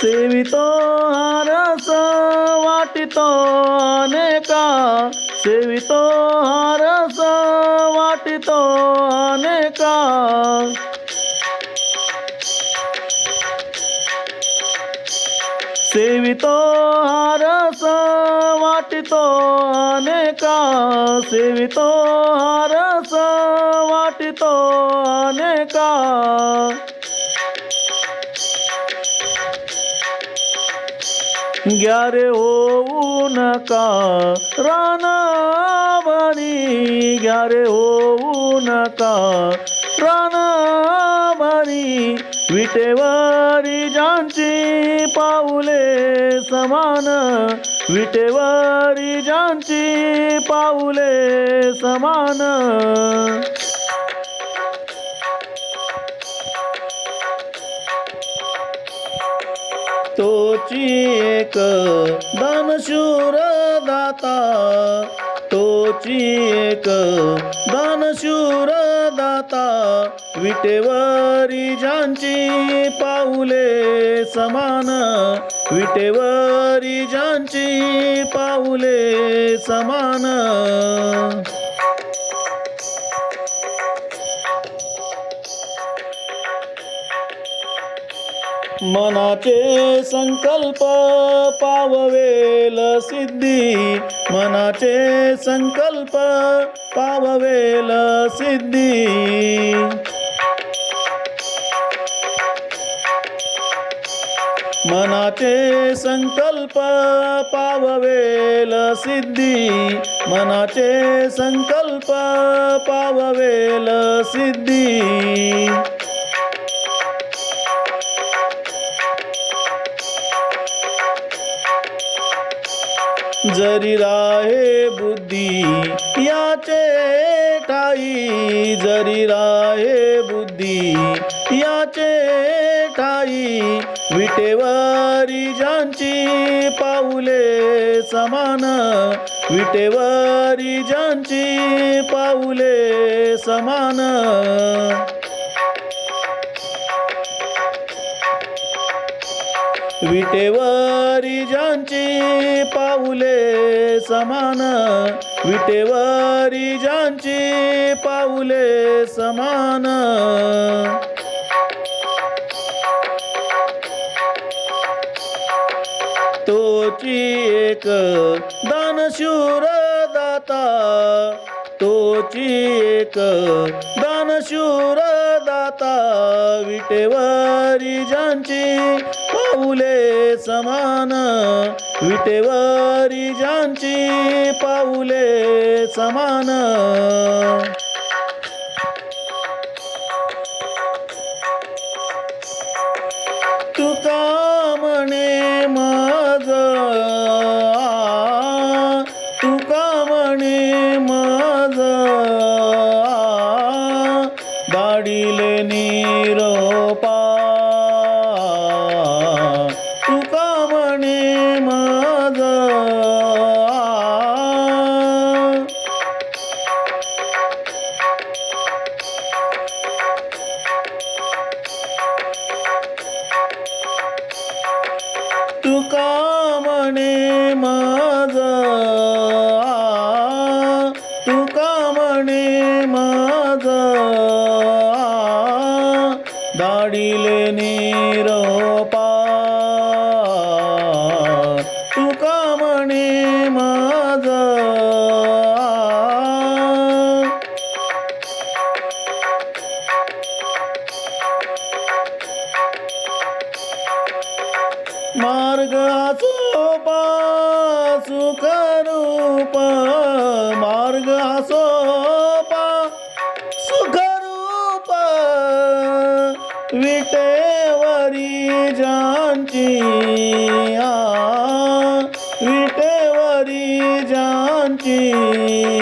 सेवितो हारस वाटितो अनेका. सेवितो हारस वाटितो अनेका. सेवितो हारस वाटितो अनेका. सेवितो हारस वाटितो अनेका. ग्यारे होऊ नका रानावरी ग्यारे होऊ नका रानावरी विटेवारी ज्यांची पाऊले समान। विटेवारी ज्यांची पाऊले समान। तोची एक दानशूर दाता तोची एक दानशूर दाता विटेवरी ज्यांची पाऊले समान विटेवरी ज्यांची पाऊले समान. मनाचे संकल्प पाववेल सिद्धी. मनाचे संकल्प पाववेल सिद्धी. मनाचे संकल्प पाववेल सिद्धी. मनाचे संकल्प पाववेल सिद्धी. जरी राहे बुद्धी याचे ठाई जरी राहे बुद्धी याचे ठाई विटेवारी ज्यांची पाऊले समान विटेवारी ज्यांची पाऊले समान. विटेवारी ज्यांची पाऊले समान. विटेवरी ज्यांची पाऊले समान. तोची एक दानशूर दाता तोची एक दानशूर दाता विटेवारी ज्यांची पाऊले समान. विटेवारी ज्यांची पाऊले समान. म्हणे माझ. तुका म्हणे माझ? दाडीले निरोपा तुका म्हणे माझ? मार्ग विटेवरी आ. विटेवरी जांची